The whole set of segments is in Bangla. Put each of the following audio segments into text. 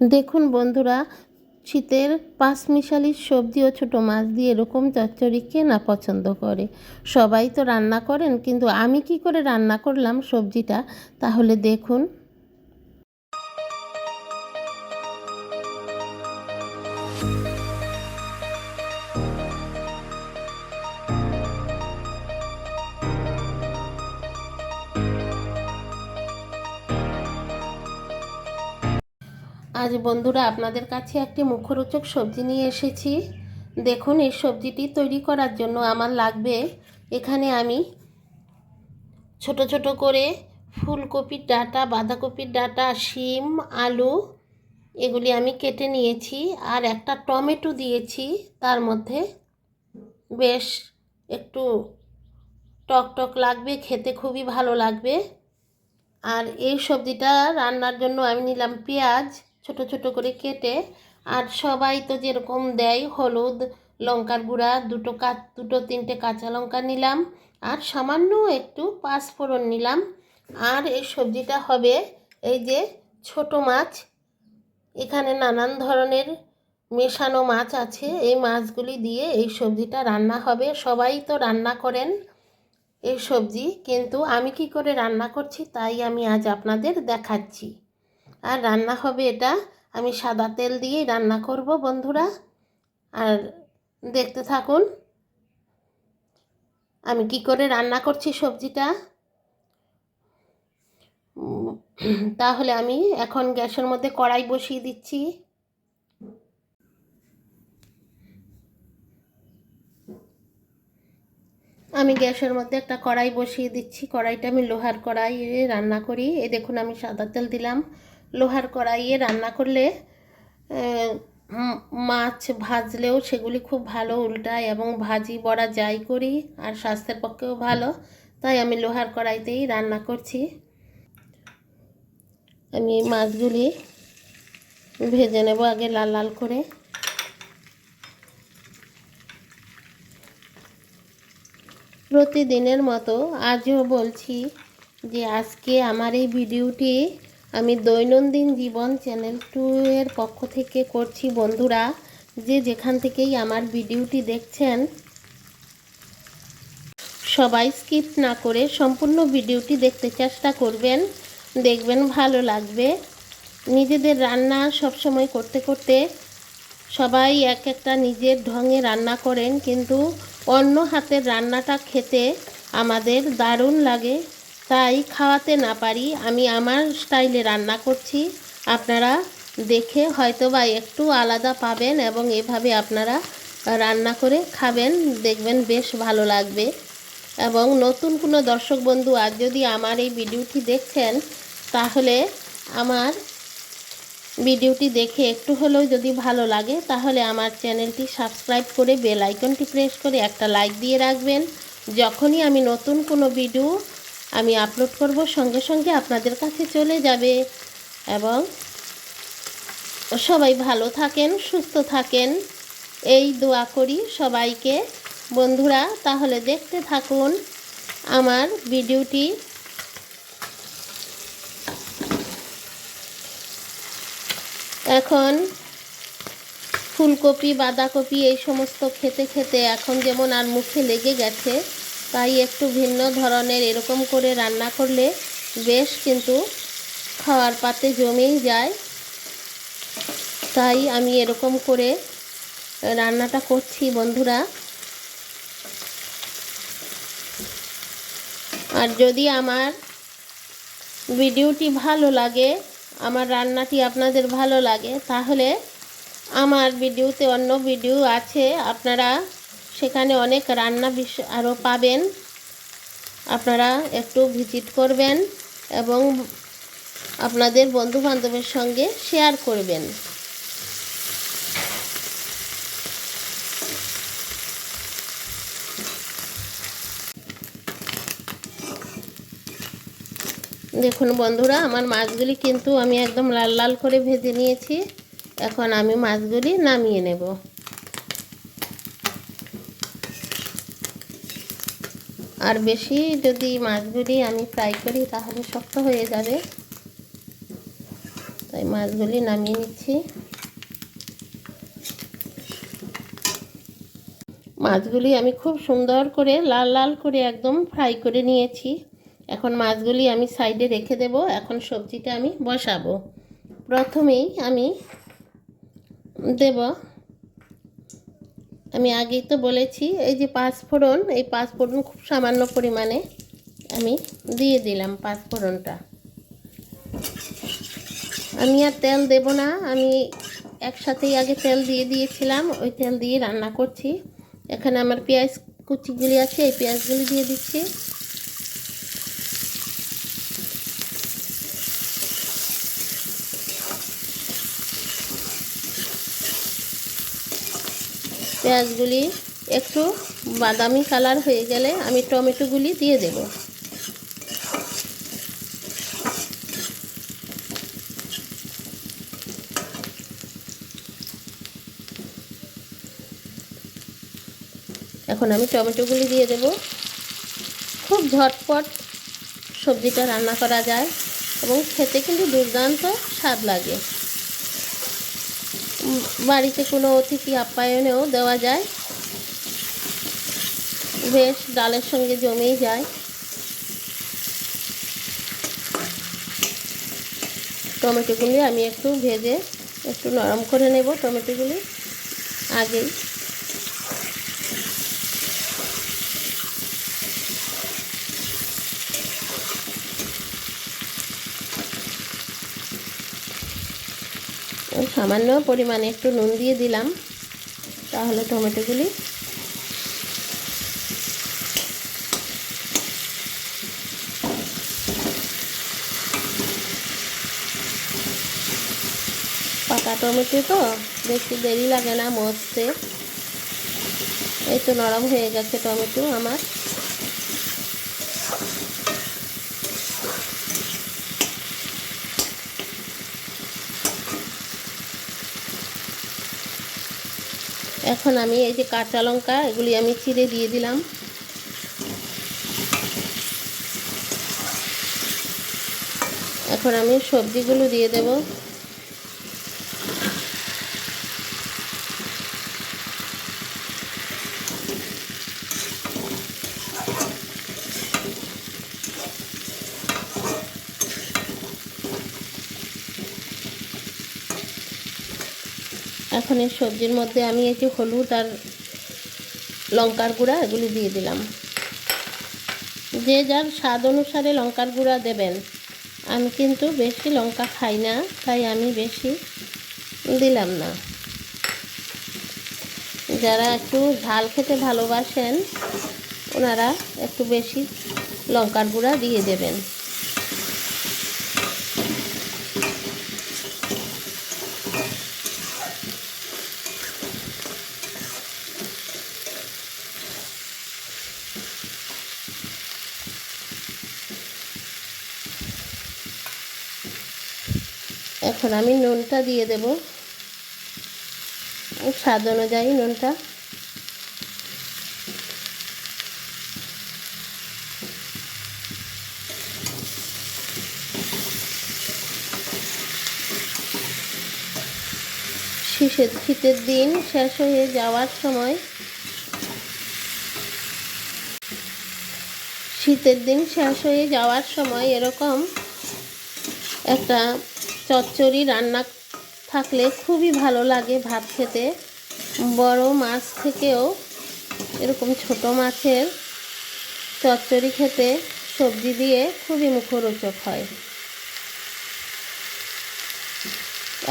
দেখুন বন্ধুরা, শীতের পাঁচমিশালি সবজি ও ছোটো মাছ দিয়ে এরকম চচ্চড়ি কে না পছন্দ করে? সবাই তো রান্না করেন, কিন্তু আমি কি করে রান্না করলাম সবজিটা? তাহলে দেখুন। আজ বন্ধুরা আপনাদের কাছে একটি মুখরোচক সবজি নিয়ে এসেছি। দেখুন, এই সবজিটি তৈরি করার জন্য আমার লাগবে এখানে আমি ছোট ছোট করে ফুলকপির ডাঁটা, বাঁধাকপির ডাটা, শিম, আলু এগুলি আমি কেটে নিয়েছি আর একটা টমেটো দিয়েছি। তার মধ্যে বেশ একটু টক টক লাগবে, খেতে খুবই ভালো লাগবে। আর এই সবজিটা রান্নার জন্য আমি নিলাম পেঁয়াজ। ছোট ছোট করে কেটে, আর সবাই তো যেরকম দেয় হলুদ, লঙ্কার গুঁড়া, দুটো কা, দুটো তিনটে কাঁচা লঙ্কা নিলাম, আর সামান্য একটু পাঁচফোড়ন নিলাম। আর এই সবজিটা হবে এই যে ছোট মাছ। এখানে নানান ধরনের মেশানো মাছ আছে, এই মাছগুলি দিয়ে এই সবজিটা রান্না হবে। সবাই তো রান্না করেন এই সবজি, কিন্তু আমি কি করে রান্না করছি তাই আমি আজ আপনাদের দেখাচ্ছি। আর রান্না হবে এটা। আমি সাদা তেল দিয়েই রান্না করব বন্ধুরা। আর দেখতে থাকুন, আমি কি করে রান্না করছি সবজিটা। তাহলে আমি এখন গ্যাসের মধ্যে কড়াই বসিয়ে দিচ্ছি। আমি গ্যাসের মধ্যে একটা কড়াই বসিয়ে দিচ্ছি। কড়াইটা আমি লোহার কড়াইয়ে রান্না করি। এ দেখুন, আমি সাদা তেল দিলাম। লোহার কড়াইয়ে রান্না করলে মাছ ভাজলেও সেগুলি খুব ভালো উল্টায় এবং ভাজি বড়া যাই করি আর স্বাস্থ্যের পক্ষেও ভালো। তাই আমি লোহার কড়াইতেই রান্না করছি। আমি মাছগুলি ভেজে নেব আগে লাল লাল করে। প্রতিদিনের মতো আজও বলছি যে আজকে আমার এই ভিডিওটি আমি দৈনন্দিন জীবন চ্যানেল টু এর পক্ষ থেকে করছি বন্ধুরা। যে যেখান থেকেই আমার ভিডিওটি দেখছেন, সবাই স্কিপ না করে সম্পূর্ণ ভিডিওটি দেখতে চেষ্টা করবেন। দেখবেন ভালো লাগবে। নিজেদের রান্না সবসময় করতে করতে সবাই এক একটা নিজের ঢঙে রান্না করেন, কিন্তু অন্য হাতের রান্নাটা খেতে আমাদের দারুণ লাগে। তাই খাওয়াতে না পারি, আমি আমার স্টাইলে রান্না করছি। আপনারা দেখে হয়তো বা একটু আলাদা পাবেন এবং এভাবে আপনারা রান্না করে খাবেন, দেখবেন বেশ ভালো লাগবে। এবং নতুন কোনো দর্শক বন্ধু আজ যদি আমার এই ভিডিওটি দেখছেন, তাহলে আমার ভিডিওটি দেখে একটু হলেও যদি ভালো লাগে, তাহলে আমার চ্যানেলটি সাবস্ক্রাইব করে বেল আইকনটি প্রেস করে একটা লাইক দিয়ে রাখবেন। যখনই আমি নতুন কোনো ভিডিও আমি আপলোড করব, সঙ্গে সঙ্গে আপনাদের কাছে চলে যাবে। এবং সবাই ভালো থাকেন, সুস্থ থাকেন। এই দোয়া করি সবাইকে। বন্ধুরা, তাহলে দেখতে থাকুন আমার ভিডিওটি। এখন ফুলকপি, বাঁধাকপি, এই সমস্ত খেতে খেতে এখন যেমন আর মুখে লেগে গেছে তাই একটু ভিন্ন ধরনের এরকম করে রান্না করলে বেশ কিন্তু খাওয়ার পাতে জমেই যায়। তাই আমি এরকম করে রান্নাটা করছি বন্ধুরা। আর যদি আমার ভিডিওটি ভালো লাগে, আমার রান্নাটি আপনাদের ভালো লাগে, তাহলে আমার ভিডিওতে অন্য ভিডিও আছে, আপনারা সেখানে অনেক রান্না বিষয় আরও পাবেন। আপনারা একটু ভিজিট করবেন এবং আপনাদের বন্ধু বান্ধবের সঙ্গে শেয়ার করবেন। দেখুন বন্ধুরা, আমার মাছগুলি কিন্তু আমি একদম লাল লাল করে ভেজে নিয়েছি। এখন আমি মাছগুলি নামিয়ে নেব। আর বেশি যদি মাছগুলি আমি ফ্রাই করি তাহলে শক্ত হয়ে যাবে। তাই মাছগুলি নামিয়ে নিচ্ছি। মাছগুলি আমি খুব সুন্দর করে, লাল লাল করে একদম ফ্রাই করে নিয়েছি। এখন মাছগুলি আমি সাইডে রেখে দেব। এখন সবজিটা আমি বসাবো। প্রথমেই আমি দেব আমি আগেই তো বলেছি, এই যে পাঁচফোড়ন এই পাঁচফোড়ন খুব সামান্য পরিমাণে আমি দিয়ে দিলাম পাঁচফোড়নটা আমি আর তেল দেব না, আমি একসাথেই আগে তেল দিয়ে দিয়েছিলাম, ওই তেল দিয়ে রান্না করছি। এখানে আমার পেঁয়াজ কুচিগুলি আছে, এই পেঁয়াজগুলি দিয়ে দিচ্ছি। পেঁয়াজগুলি একটু বাদামি কালার হয়ে গেলে আমি টমেটোগুলি দিয়ে দেব। এখন আমি টমেটোগুলি দিয়ে দেব। খুব ঝটপট সবজিটা রান্না করা যায় এবং খেতে কিন্তু দুর্দান্ত স্বাদ লাগে। বাড়িতে কোনো অতিথি আপ্যায়নেও দেওয়া যায়। বেশ ডালের সঙ্গে জমেই যায়। টমেটোগুলি আমি একটু ভেজে একটু নরম করে নেব টমেটোগুলি আগেই। সামান্য পরিমাণে একটু নুন দিয়ে দিলাম। তাহলে টমেটোগুলি পাকা টমেটো তো, বেশি দেরি লাগে না মরতে। এই তো নরম হয়ে গেছে টমেটো আমার। এখন আমি এই যে কাঁচা লঙ্কা, এগুলি আমি চিড়ে দিয়ে দিলাম। এখন আমি সবজিগুলো দিয়ে দেব। এখন এই সবজির মধ্যে আমি এই যে হলুদ আর লঙ্কার গুঁড়া এগুলি দিয়ে দিলাম। যে যার স্বাদ অনুসারে লঙ্কার গুঁড়া দেবেন। আমি কিন্তু বেশি লঙ্কা খাই না, তাই আমি বেশি দিলাম না। যারা একটু ঝাল খেতে ভালোবাসেন, ওনারা একটু বেশি লঙ্কার গুঁড়া দিয়ে দেবেন। এখন আমি নুনটা দিয়ে দেব। স্বাদ অনুযায়ী নুনটা। শীতের শীতের দিন শেষ হয়ে যাওয়ার সময় শীতের দিন শেষ হয়ে যাওয়ার সময় এরকম একটা চচ্চড়ি রান্না থাকলে খুবই ভালো লাগে ভাত খেতে। বড় মাছ থেকেও এরকম ছোট মাছের চচ্চড়ি খেতে সবজি দিয়ে খুবই মুখরোচক হয়।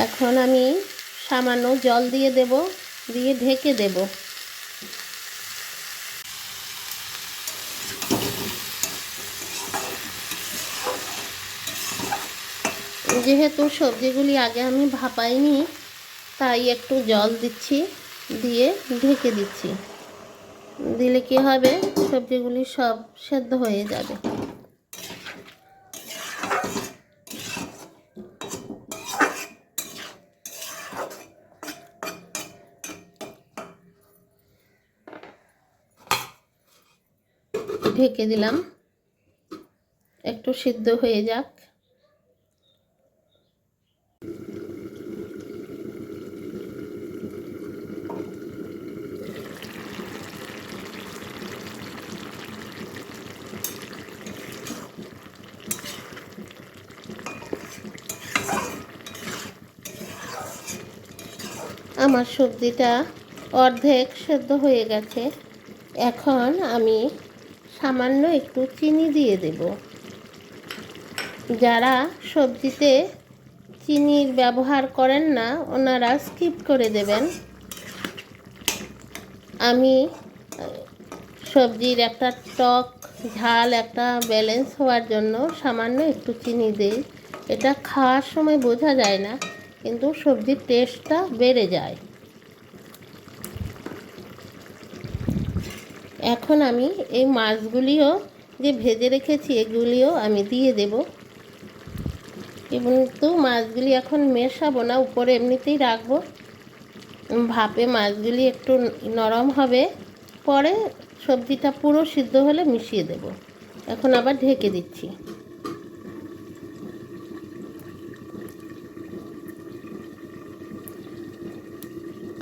এখন আমি সামান্য জল দিয়ে দেব, দিয়ে ঢেকে দেব। যেহেতু সবজিগুলি আগে আমি ভাপাইনি, তাই একটু জল দিচ্ছি, দিয়ে ঢেকে দিচ্ছি। দিলে কি হবে? সবজিগুলি সব সেদ্ধ হয়ে যাবে। ঢেকে দিলাম। একটু সিদ্ধ হয়ে যাক। আমার সবজিটা অর্ধেক সেদ্ধ হয়ে গেছে। এখন আমি সামান্য একটু চিনি দিয়ে দেব। যারা সবজিতে চিনির ব্যবহার করেন না, ওনারা স্কিপ করে দেবেন। আমি, সবজির একটা টক, ঝাল, একটা ব্যালেন্স হওয়ার জন্য সামান্য একটু চিনি দিই। এটা খাওয়ার সময় বোঝা যায় না। কিন্তু সবজির টেস্টটা বেড়ে যায়। এখন আমি এই মাছগুলিও যে ভেজে রেখেছি, এগুলিও আমি দিয়ে দেব। কিন্তু মাছগুলি এখন মেশাবো না, উপরে এমনিতেই রাখব। ভাপে মাছগুলি একটু নরম হবে, পরে সবজিটা পুরো সিদ্ধ হলে মিশিয়ে দেব। এখন আবার ঢেকে দিচ্ছি।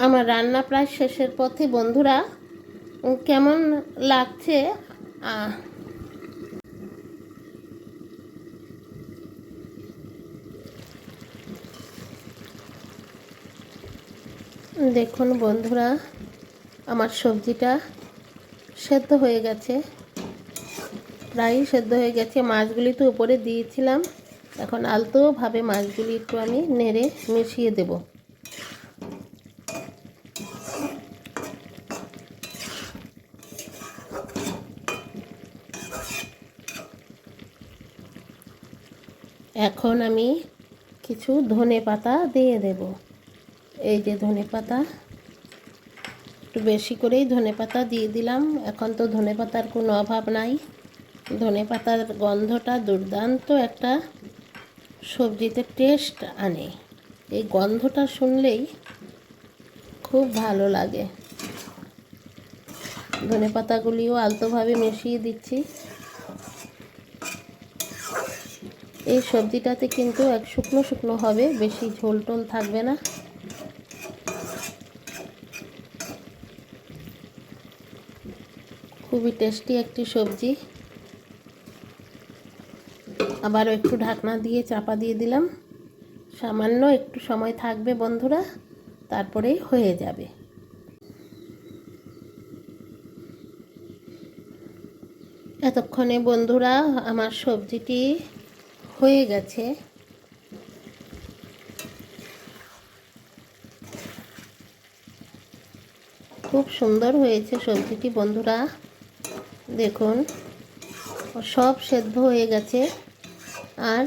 আমার রান্না প্রায় শেষের পথে। বন্ধুরা, কেমন লাগছে? দেখুন বন্ধুরা, আমার সবজিটা সেদ্ধ হয়ে গেছে। প্রায় সেদ্ধ হয়ে গেছে। মাছগুলি তো উপরে দিয়েছিলাম। এখন আলতোভাবে মাছগুলি একটু আমি নেড়ে মিশিয়ে দেব। এখন আমি কিছু ধনে পাতা দিয়ে দেব। এই যে ধনে পাতা, একটু বেশি করেই ধনে পাতা দিয়ে দিলাম। এখন তো ধনে পাতার কোনো অভাব নাই। ধনে পাতার গন্ধটা দুর্দান্ত একটা সবজিতে টেস্ট আনে। এই গন্ধটা শুনলেই খুব ভালো লাগে। ধনে পাতাগুলিও আলতোভাবে মিশিয়ে দিচ্ছি। এই সবজিটাতে কিন্তু এক শুকনো শুকনো হবে, বেশি ঝোল টোল থাকবে না। খুবই টেস্টি একটি সবজি। আবারও একটু ঢাকনা দিয়ে চাপা দিয়ে দিলাম। সামান্য একটু সময় থাকবে বন্ধুরা তারপরেই হয়ে যাবে। এতক্ষণে বন্ধুরা, আমার সবজিটি হয়ে গেছে। খুব সুন্দর হয়েছে সবজিটি, বন্ধুরা। দেখুন, সব সেদ্ধ হয়ে গেছে। আর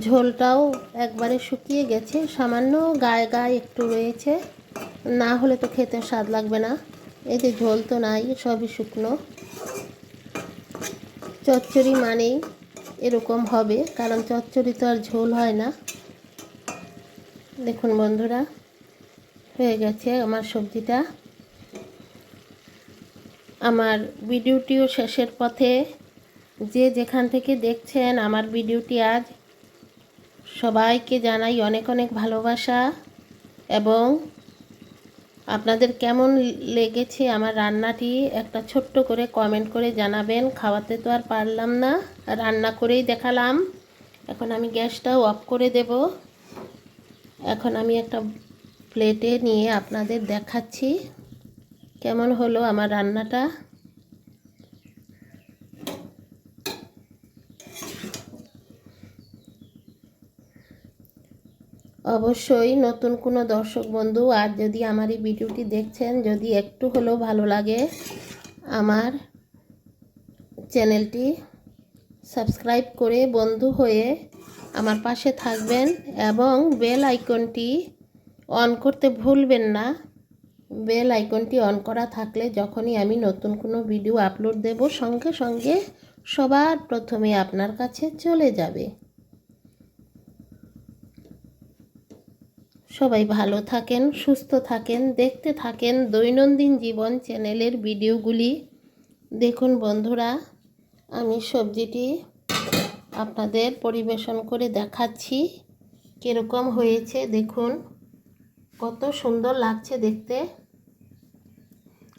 ঝোলটাও একবারে শুকিয়ে গেছে। সামান্য গায়ে গায়ে একটু রয়েছে। না হলে তো খেতে স্বাদ লাগবে না। এই যে ঝোল তো নাই, সবই শুকনো। চচ্চড়ি মানেই এরকম হবে, কারণ চচ্চড়ি তো আর ঝোল হয় না। দেখুন বন্ধুরা, হয়ে গেছে আমার সবজিটা। আমার ভিডিওটিও শেষের পথে। যে যেখান থেকে দেখছেন আমার ভিডিওটি আজ, সবাইকে জানাই অনেক অনেক ভালোবাসা এবং আপনাদের কেমন লেগেছে আমার রান্নাটি? একটা ছোট্ট করে কমেন্ট করে জানাবেন। খাওয়াতে তো আর পারলাম না। রান্না করেই দেখালাম। এখন আমি গ্যাসটাও অফ করে দেব। এখন আমি একটা প্লেটে নিয়ে আপনাদের দেখাচ্ছি। কেমন হলো আমার রান্নাটা? অবশ্যই নতুন কোনো দর্শক বন্ধু, আর যদি আমার এই ভিডিওটি দেখছেন, যদি একটু হলেও ভালো লাগে, আমার চ্যানেলটি সাবস্ক্রাইব করে বন্ধু হয়ে আমার পাশে থাকবেন এবং বেল আইকনটি অন করতে ভুলবেন না। বেল আইকনটি অন করা থাকলে যখনই আমি নতুন কোনো ভিডিও আপলোড দেব, সঙ্গে সঙ্গে সবার প্রথমে আপনার কাছে চলে যাবে। সবাই ভালো থাকেন, সুস্থ থাকেন, দেখতে থাকেন দৈনন্দিন জীবন চ্যানেলের ভিডিওগুলি। দেখুন বন্ধুরা, আমি সবজিটি আপনাদের পরিবেশন করে দেখাচ্ছি, কীরকম হয়েছে দেখুন। কত সুন্দর লাগছে দেখতে।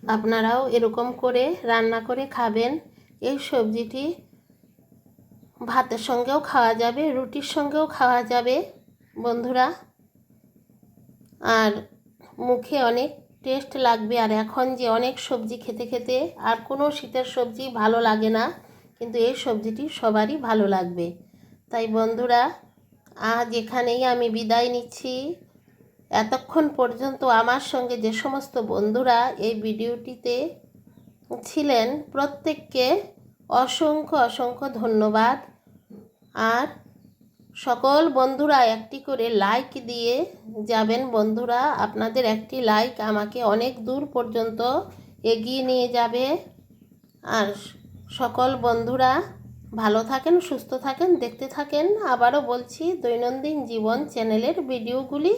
আপনারাও এরকম করে রান্না করে খাবেন। এই সবজিটি ভাতের সঙ্গেও খাওয়া যাবে, রুটির সঙ্গেও খাওয়া যাবে। বন্ধুরা আর মুখে অনেক টেস্ট লাগবে। আর এখন যে অনেক সবজি খেতে খেতে আর কোনো শীতের সবজি ভালো লাগে না, কিন্তু এই সবজিটি সবারই ভালো লাগবে। তাই বন্ধুরা, আজ এখানেই আমি বিদায় নিচ্ছি। এতক্ষণ পর্যন্ত আমার সঙ্গে যে সমস্ত বন্ধুরা এই ভিডিওটিতে ছিলেন, প্রত্যেককে অসংখ্য অসংখ্য ধন্যবাদ। আর সকল বন্ধুরা একটি করে লাইক দিয়ে যাবেন বন্ধুরা। আপনাদের একটি লাইক আমাকে অনেক দূর পর্যন্ত এগিয়ে নিয়ে যাবে। আর সকল বন্ধুরা ভালো থাকেন, সুস্থ থাকেন, দেখতে থাকেন। আবারও বলছি, দৈনন্দিন জীবন চ্যানেলের ভিডিওগুলি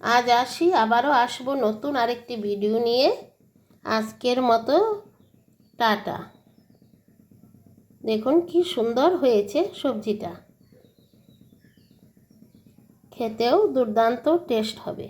আজ আসি, আবারও আসব নতুন আরেকটি ভিডিও নিয়ে। আজকের মতো, টাটা। দেখুন কি সুন্দর হয়েছে সবজিটা। খেতেও দুর্দান্ত টেস্ট হবে।